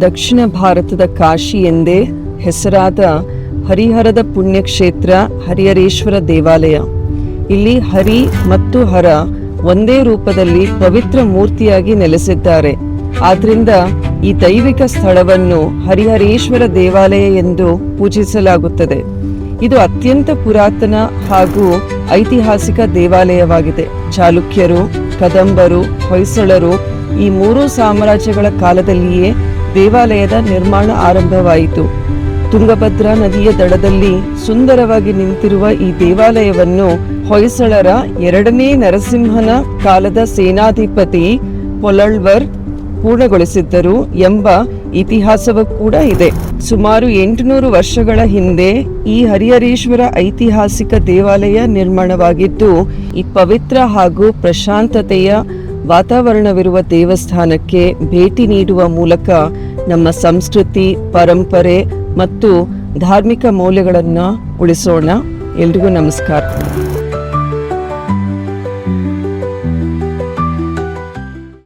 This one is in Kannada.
ದಕ್ಷಿಣ ಭಾರತದ ಕಾಶಿ ಎಂದೇ ಹೆಸರಾದ ಹರಿಹರದ ಪುಣ್ಯಕ್ಷೇತ್ರ ಹರಿಹರೇಶ್ವರ ದೇವಾಲಯ. ಇಲ್ಲಿ ಹರಿ ಮತ್ತು ಹರ ಒಂದೇ ರೂಪದಲ್ಲಿ ಪವಿತ್ರ ಮೂರ್ತಿಯಾಗಿ ನೆಲೆಸಿದ್ದಾರೆ. ಆದ್ರಿಂದ ಈ ದೈವಿಕ ಸ್ಥಳವನ್ನು ಹರಿಹರೇಶ್ವರ ದೇವಾಲಯ ಎಂದು ಪೂಜಿಸಲಾಗುತ್ತದೆ. ಇದು ಅತ್ಯಂತ ಪುರಾತನ ಹಾಗೂ ಐತಿಹಾಸಿಕ ದೇವಾಲಯವಾಗಿದೆ. ಚಾಲುಕ್ಯರು, ಕದಂಬರು, ಹೊಯ್ಸಳರು ಈ ಮೂರು ಸಾಮ್ರಾಜ್ಯಗಳ ಕಾಲದಲ್ಲಿಯೇ ದೇವಾಲಯದ ನಿರ್ಮಾಣ ಆರಂಭವಾಯಿತು. ತುಂಗಭದ್ರಾ ನದಿಯ ದಡದಲ್ಲಿ ಸುಂದರವಾಗಿ ನಿಂತಿರುವ ಈ ದೇವಾಲಯವನ್ನು ಹೊಯ್ಸಳರ ಎರಡನೇ ನರಸಿಂಹನ ಕಾಲದ ಸೇನಾಧಿಪತಿ ಪೊಲಳ್ವರ್ ಪೂರ್ಣಗೊಳಿಸಿದ್ದರು ಎಂಬ ಇತಿಹಾಸವೂ ಕೂಡ ಇದೆ. ಸುಮಾರು ಎಂಟುನೂರು ವರ್ಷಗಳ ಹಿಂದೆ ಈ ಹರಿಹರೇಶ್ವರ ಐತಿಹಾಸಿಕ ದೇವಾಲಯ ನಿರ್ಮಾಣವಾಗಿದ್ದು, ಈ ಪವಿತ್ರ ಹಾಗೂ ಪ್ರಶಾಂತತೆಯ ವಾತಾವರಣವಿರುವ ದೇವಸ್ಥಾನಕ್ಕೆ ಭೇಟಿ ನೀಡುವ ಮೂಲಕ ನಮ್ಮ ಸಂಸ್ಕೃತಿ ಪರಂಪರೆ ಮತ್ತು ಧಾರ್ಮಿಕ ಮೌಲ್ಯಗಳನ್ನು ಉಳಿಸೋಣ. ಎಲ್ರಿಗೂ ನಮಸ್ಕಾರ.